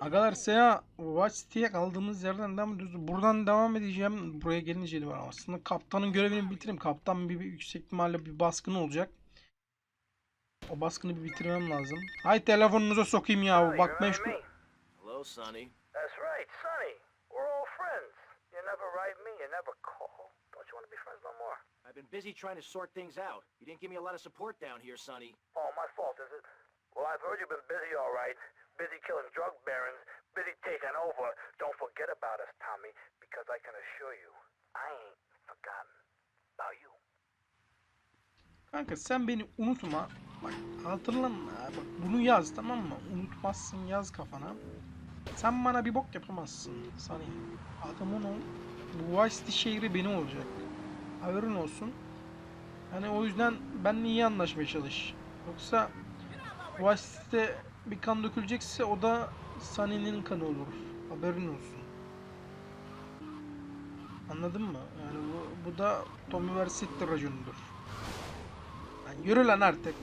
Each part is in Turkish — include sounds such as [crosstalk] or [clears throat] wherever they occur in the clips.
Agalar Seya Watch City'ye kaldığımız yerden devam ediyoruz. Buradan devam edeceğim. Buraya gelince var. Aslında kaptanın görevini bitireyim. Kaptan bir, bir yüksek ihtimalle bir baskın olacak. O baskını bir bitirmem lazım. Hay telefonunuza sokayım ya. Bak meşgul. me? Hello, Sonny. That's right, Sonny. We're all friends. You never write me, you never call. Don't you want to be friends no more? I've been busy trying to sort things out. You didn't give me a lot of support down here, Sonny. Oh, my fault, is it? Well, I've heard you've been busy, all right. Busy killing drug barons, busy taking over. Don't forget about us, Tommy, because I can assure you, I ain't forgotten about you. Kanka sen beni unutma. Bak hatırlama. Bak bunu yaz tamam mı? Unutmazsın yaz kafana. Sen bana bir bok yapamazsın. Sani. Adamın o. Bu Vice şehri benim olacak. Haberin olsun. Hani o yüzden benimle iyi anlaşmaya çalış. Yoksa Vice City'de bir kan dökülecekse o da Sunny'nin kanı olur. Haberin olsun. Anladın mı? Yani bu, bu da Tommy Versetti raconudur. Lan yürü lan artık.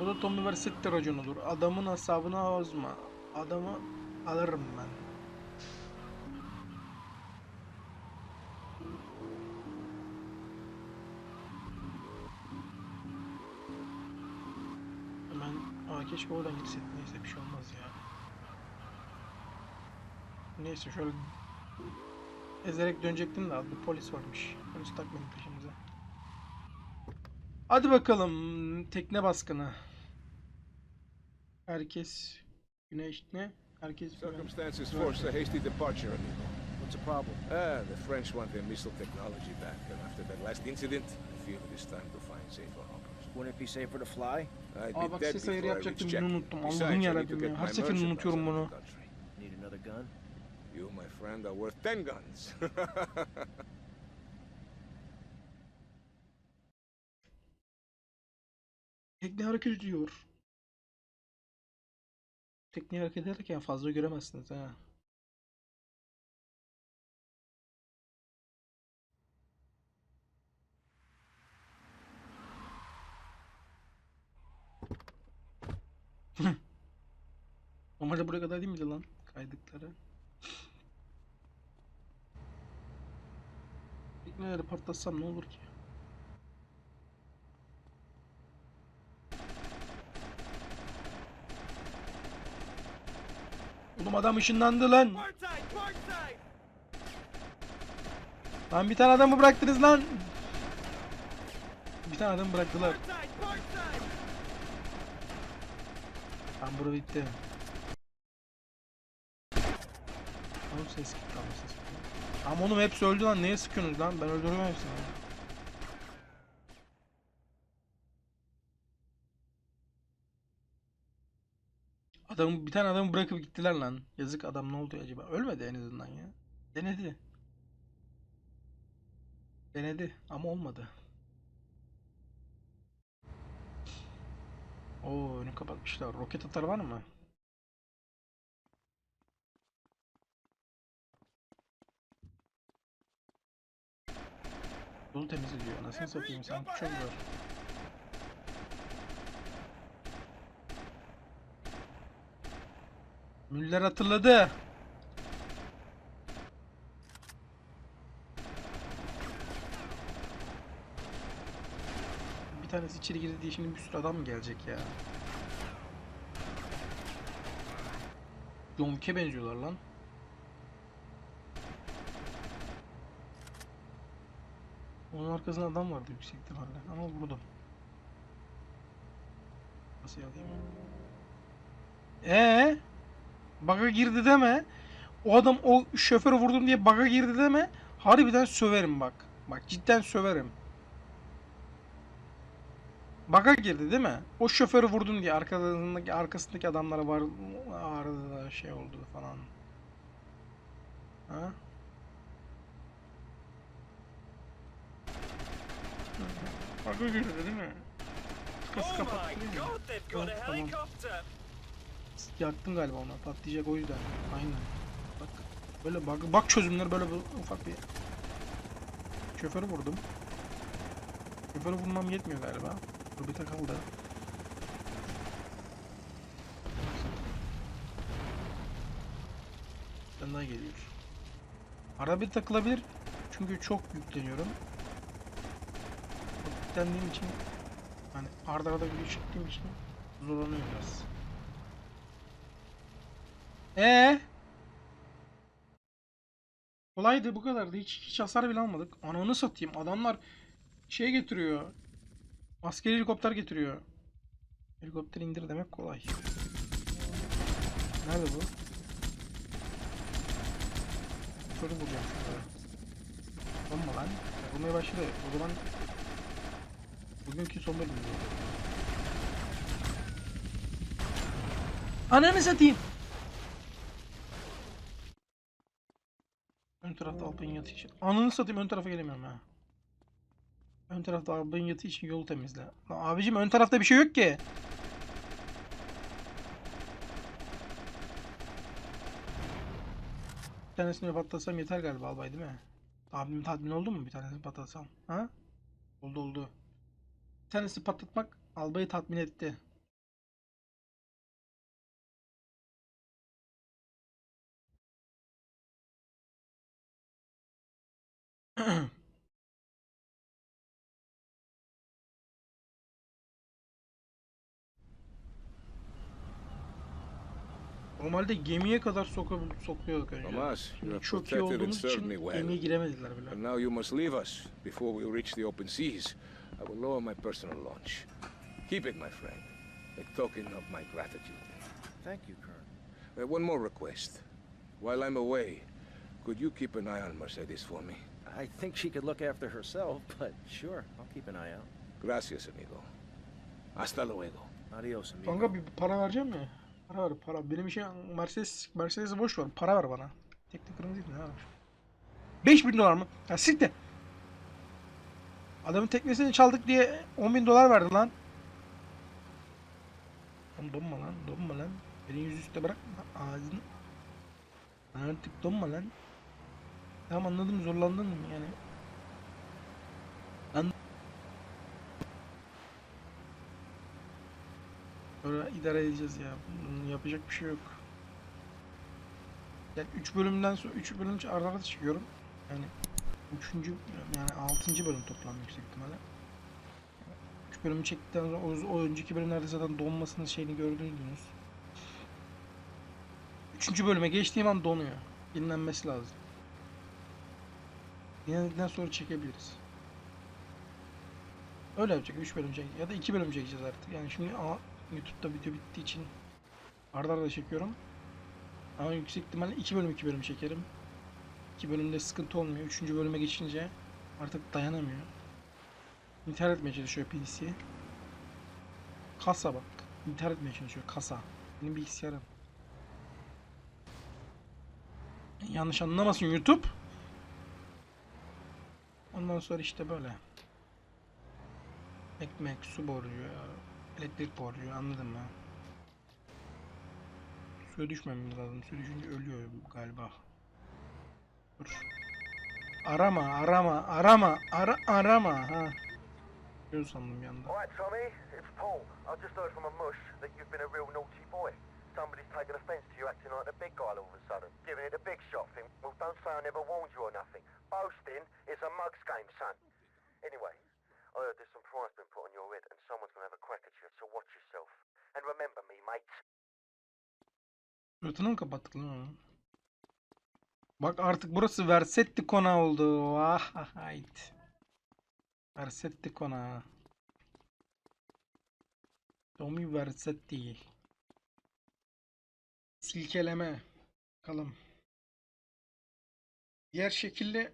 Bu da Tommy Versetti raconudur. Adamın hesabını bozma. Adamı alırım ben. Aa, keşke oradan gitsek. Neyse bir şey olmaz ya. Neyse şöyle ezerek dönecektim de bir polis varmış. Polis takmayın peşimize. Hadi bakalım tekne baskını. Herkes güneş ne? Herkes. Circumstances forced a hasty departure, amigo. What's the problem? Ah, the French want their missile technology back, and after that last incident, I feel it is time to find safer harbors. Wouldn't it be safer to fly? I'd Aa be bak dead ses ayarı before I reach yapacaktım Jack. yine unuttum. Besides, Allah'ım I need to yarabbim get ya. my Her seferinde merchandise unutuyorum out of bunu. the country. Need another gun? You, my friend, are worth ten guns. [laughs] Tekne hareket ediyor. Tekne hareket ederken fazla göremezsiniz ha. Normalde buraya kadar değil miydi lan kaydıkları? Tekneleri patlatsam ne olur ki? Oğlum adam ışınlandı lan. Lan bir tane adamı bıraktınız lan. Bir tane adamı bıraktılar. Tam bura bitti. Oğlum ses gitti ama ses gitti. Ama oğlum hepsi öldü lan. Neye sıkıyorsunuz lan? Ben öldürmem hepsini. Adamı bir tane adamı bırakıp gittiler lan. Yazık adam ne oldu acaba? Ölmedi en azından ya. Denedi. Denedi ama olmadı. Oo önü kapatmışlar. Roket atar var mı? Yolu temizliyor. Anasını satayım sanki çok var. Müller hatırladı. Tanesi içeri girdi diye şimdi bir sürü adam mı gelecek ya? John Wick'e benziyorlar lan. Onun arkasında adam vardı yüksek ihtimalle. Ama vurdum. Nasıl alayım? Ee? Baga girdi deme. O adam o şoförü vurdum diye baga girdi deme. Harbiden söverim bak. Bak cidden söverim. Baga girdi değil mi? O şoförü vurdum diye arkasındaki arkasındaki adamlara var ağrıdı da şey oldu falan. Ha? Baga girdi değil mi? Kası kapattı değil mi? Oh, tamam. Galiba onu. Patlayacak o yüzden. Aynen. Bak. Böyle bak, bak çözümler böyle bir ufak bir. Şoförü vurdum. Şoförü vurmam yetmiyor galiba. Burada kaldı. Benden geliyor. Arada takılabilir. Çünkü çok yükleniyorum. Yüklendiğim için hani arda arda bir çektiğim için zorlanıyor biraz. Ee? Kolaydı bu kadardı. Hiç, hiç hasar bile almadık. Ananı satayım. Adamlar şey getiriyor. Askeri helikopter getiriyor. Helikopter indir demek kolay. Nerede bu? Şöyle bulacağım şurada. Olma lan. Vurmaya başladı. O zaman bugünkü son bölüm. Ananı satayım. Ön tarafta Alpay'ın yatı için. Ananı satayım ön tarafa gelemiyorum ha. Ön tarafta Alpay'ın yatı için yolu temizle. Lan abicim ön tarafta bir şey yok ki. Bir tanesini patlatsam yeter galiba albay değil mi? Abim tatmin oldu mu bir tanesini patlatsam? Ha? Oldu oldu. Bir tanesi patlatmak albayı tatmin etti. [clears throat] Normalde gemiye kadar soka sokuyorduk önce. Tomas, you Şimdi have çok iyi protected and olduğumuz served için me well. gemiye giremediler bile. And now you must leave us before we reach the open seas. I will lower my personal launch. Keep it, my friend. A token of my gratitude. Thank you, Colonel. Uh, one more request. While I'm away, could you keep an eye on Mercedes for me? I think she could look after herself, [laughs] but sure, I'll keep an eye out. Gracias, amigo. Hasta luego. Adios, amigo. Kanka bir para vereceğim mi? Para ver para. Benim işe Mercedes, Mercedes'i boş ver. Para ver bana. Tek tek kırmızı ne var? 5000 dolar mı? Ya siktir. Adamın teknesini çaldık diye 10 bin dolar verdi lan. Lan donma lan, donma lan. Beni yüzüstü bırakma ağzını. Artık donma lan. Tamam anladım zorlandın mı yani. Lan Böyle idare edeceğiz ya. Bunun yapacak bir şey yok. Yani 3 bölümden sonra 3 bölüm arda arda çıkıyorum. Yani 3. yani 6. bölüm toplam yüksek ihtimalle. 3 bölümü çektikten sonra o, o önceki bölümlerde zaten donmasının şeyini gördünüz. 3. bölüme geçtiğim an donuyor. Dinlenmesi lazım. Dinlendikten sonra çekebiliriz. Öyle yapacak 3 bölüm çek ya da 2 bölüm çekeceğiz artık. Yani şimdi YouTube'da video bittiği için arda arda çekiyorum. Ama yüksek ihtimalle 2 bölüm 2 bölüm çekerim. 2 bölümde sıkıntı olmuyor. 3. bölüme geçince artık dayanamıyor. İntihar etmeye çalışıyor PC. Kasa bak. İntihar etmeye çalışıyor kasa. Benim bilgisayarım. Yanlış anlamasın YouTube. Ondan sonra işte böyle. Ekmek, su borcu, elektrik borcu anladın mı? Suya düşmemiz lazım. Suya düşünce ölüyor galiba. Dur. Arama, arama, arama, ara, arama. Ha. Göz sandım bir anda. Alright, Tommy, it's Paul. I just heard from a mush that you've been a real naughty boy. Somebody's taken offence to you acting like the big guy all of a sudden. Giving it a big shot thing. Well, don't say I never warned you or nothing. Boasting is a mug's game, son. Anyway, Heard there's some price been put on your head and someone's gonna have a crack at you, so watch yourself. And remember me, mate. Suratını mı kapattık lan onu? Bak artık burası Versetti konağı oldu. Ah hayt. Versetti konağı. Tommy Versetti. Silkeleme. Bakalım. Diğer şekilde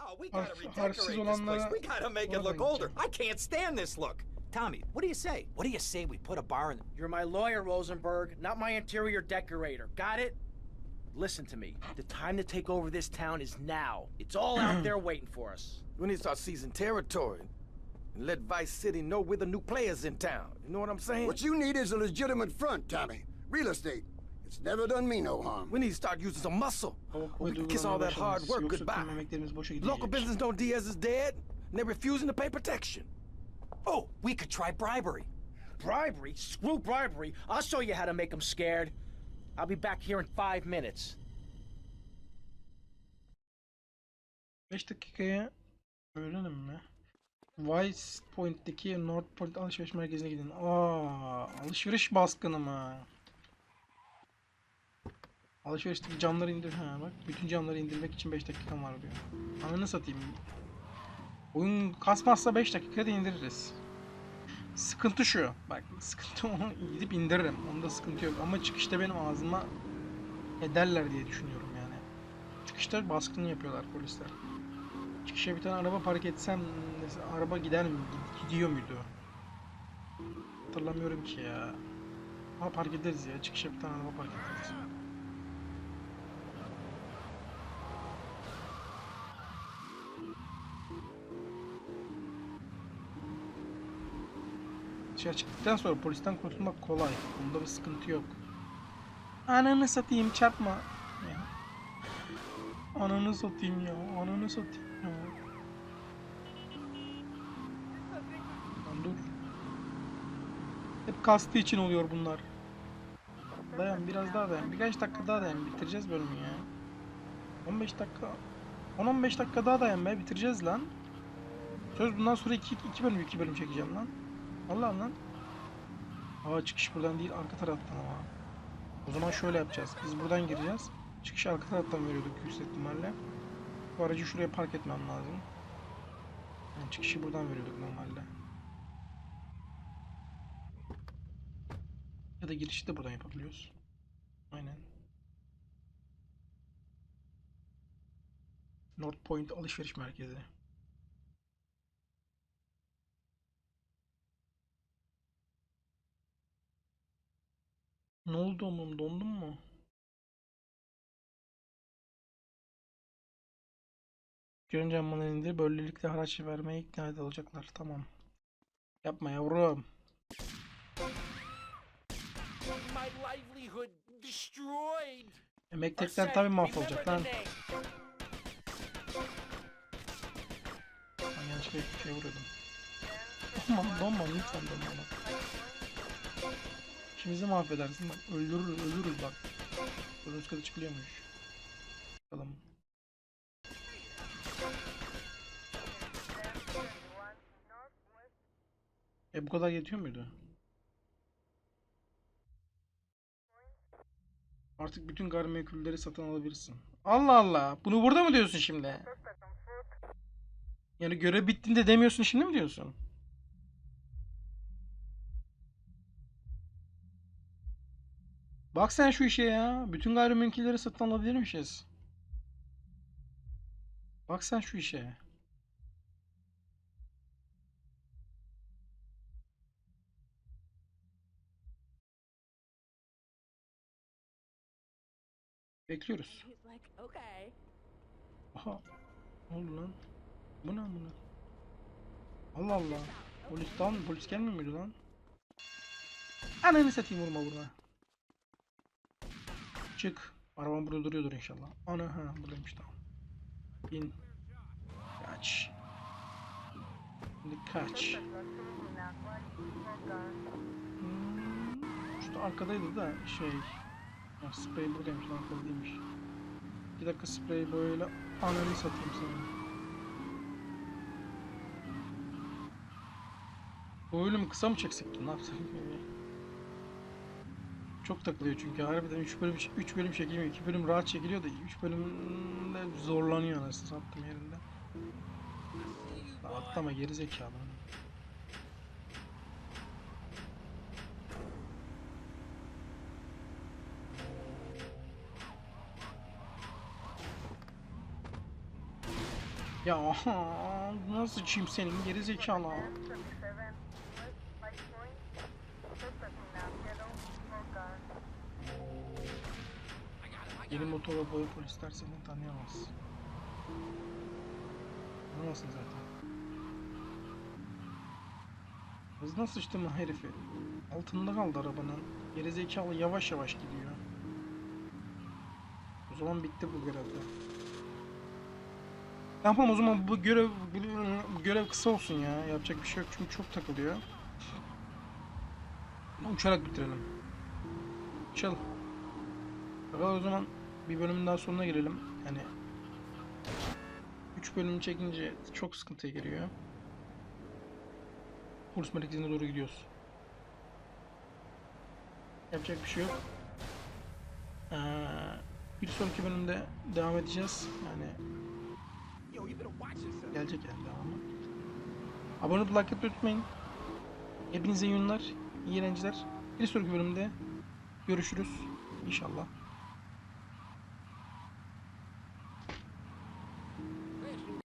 Oh, we gotta Harf- harfsiz redecorate this place. olanlara We gotta make it ona look older. gideceğim. I can't stand this look. Tommy, what do you say? What do you say we put a bar in? You're my lawyer, Rosenberg, not my interior decorator. Got it? Listen to me. The time to take over this town is now. It's all out [clears throat] there waiting for us. We need to start seizing territory and let Vice City know we're the new players in town. You know what I'm saying? What you need is a legitimate front, Tommy. Real estate. It's never done me no harm. We need to start using some muscle. We can kiss all that hard work goodbye. Local business don't. Diaz is dead, and they're refusing to pay protection. Oh, we could try bribery. Bribery? Screw bribery. I'll show you how to make them scared. I'll be back here in five minutes. Beş öğrenim mi? Vice Point'teki North Point alışveriş merkezine gidin. Aa, alışveriş baskını mı? Alışverişteki camları indir. Ha bak bütün camları indirmek için 5 dakikam var diyor. Ananı satayım. Oyun kasmazsa 5 dakikada indiririz. Sıkıntı şu. Bak sıkıntı onu gidip indiririm. Onda sıkıntı yok. Ama çıkışta benim ağzıma ederler diye düşünüyorum yani. Çıkışta baskın yapıyorlar polisler. Çıkışa bir tane araba park etsem araba gider mi? Gid- Gidiyor muydu? Hatırlamıyorum ki ya. Ama park ederiz ya. Çıkışa bir tane araba park ederiz. Dışarı çıktıktan sonra polisten kurtulmak kolay. Bunda bir sıkıntı yok. Ananı satayım çarpma. Ya. Ananı satayım ya. Ananı satayım ya. Lan dur. Hep kastı için oluyor bunlar. Dayan biraz daha dayan. Birkaç dakika daha dayan. Bitireceğiz bölümü ya. 15 dakika. 10-15 dakika daha dayan be. Bitireceğiz lan. Söz bundan sonra 2 2 bölüm 2 bölüm çekeceğim lan. Vallahi lan. Aa çıkış buradan değil arka taraftan ama. O zaman şöyle yapacağız. Biz buradan gireceğiz. Çıkışı arka taraftan veriyorduk yüksek ihtimalle. Bu aracı şuraya park etmem lazım. Yani çıkışı buradan veriyorduk normalde. Ya da girişi de buradan yapabiliyoruz. Aynen. North Point alışveriş merkezi. Ne oldu oğlum dondun mu? Görünce bana indir böylelikle haraç vermeye ikna edilecekler. Tamam. Yapma yavrum. Emeklilikler tabii mahvolacak lan. Ben yanlışlıkla bir şey vuruyordum. Donma, donma lütfen donma bak. İşimizi mahvedersin bak. Öldürür, ölürüz bak. Bunun üst katı çıkılıyormuş. Bakalım. E bu kadar yetiyor muydu? Artık bütün gayrimenkulleri satın alabilirsin. Allah Allah. Bunu burada mı diyorsun şimdi? Yani görev bittiğinde demiyorsun şimdi mi diyorsun? Bak sen şu işe ya. Bütün gayrimenkulleri satın alabilirmişiz. Bak sen şu işe. Bekliyoruz. Aha. Ne oldu lan? Bu ne amına? Allah Allah. Polis lan polis gelmiyor muydu lan? Ananı satayım vurma vurma. Çık. Arabam burada duruyordur inşallah. Ana ha buradaymış tamam. Bin. Kaç. Şimdi kaç. Hmm, Şurada arkadaydı da şey. Ya sprey buradaymış lan arkada. Bir dakika sprey böyle ananı satayım seni. Bu bölümü kısa mı çeksek? Ne yapsak? Çok takılıyor çünkü harbiden 3 bölüm 3 bölüm çekilmiyor. 2 bölüm rahat çekiliyor da 3 bölümde zorlanıyor anasını sattım yerinde. Atlama geri zekalı. Ya nasıl çim senin geri zekalı? Yeni motor ve boya polisler seni tanıyamaz. Tanımasın zaten. Hızına sıçtı mı herifi? Altında kaldı arabanın. Geri zekalı yavaş yavaş gidiyor. O zaman bitti bu görevde. Tamam o zaman bu görev görev kısa olsun ya. Yapacak bir şey yok çünkü çok takılıyor. Uçarak bitirelim. Uçalım. Bakalım o zaman bir bölümün daha sonuna gelelim. Yani 3 bölüm çekince çok sıkıntıya giriyor. Kurs merkezine doğru gidiyoruz. Yapacak bir şey yok. Ee, bir sonraki bölümde devam edeceğiz. Yani gelecek yani devamı. Abone olup like unutmayın. Hepinize iyi günler, iyi eğlenceler. Bir sonraki bölümde görüşürüz. İnşallah.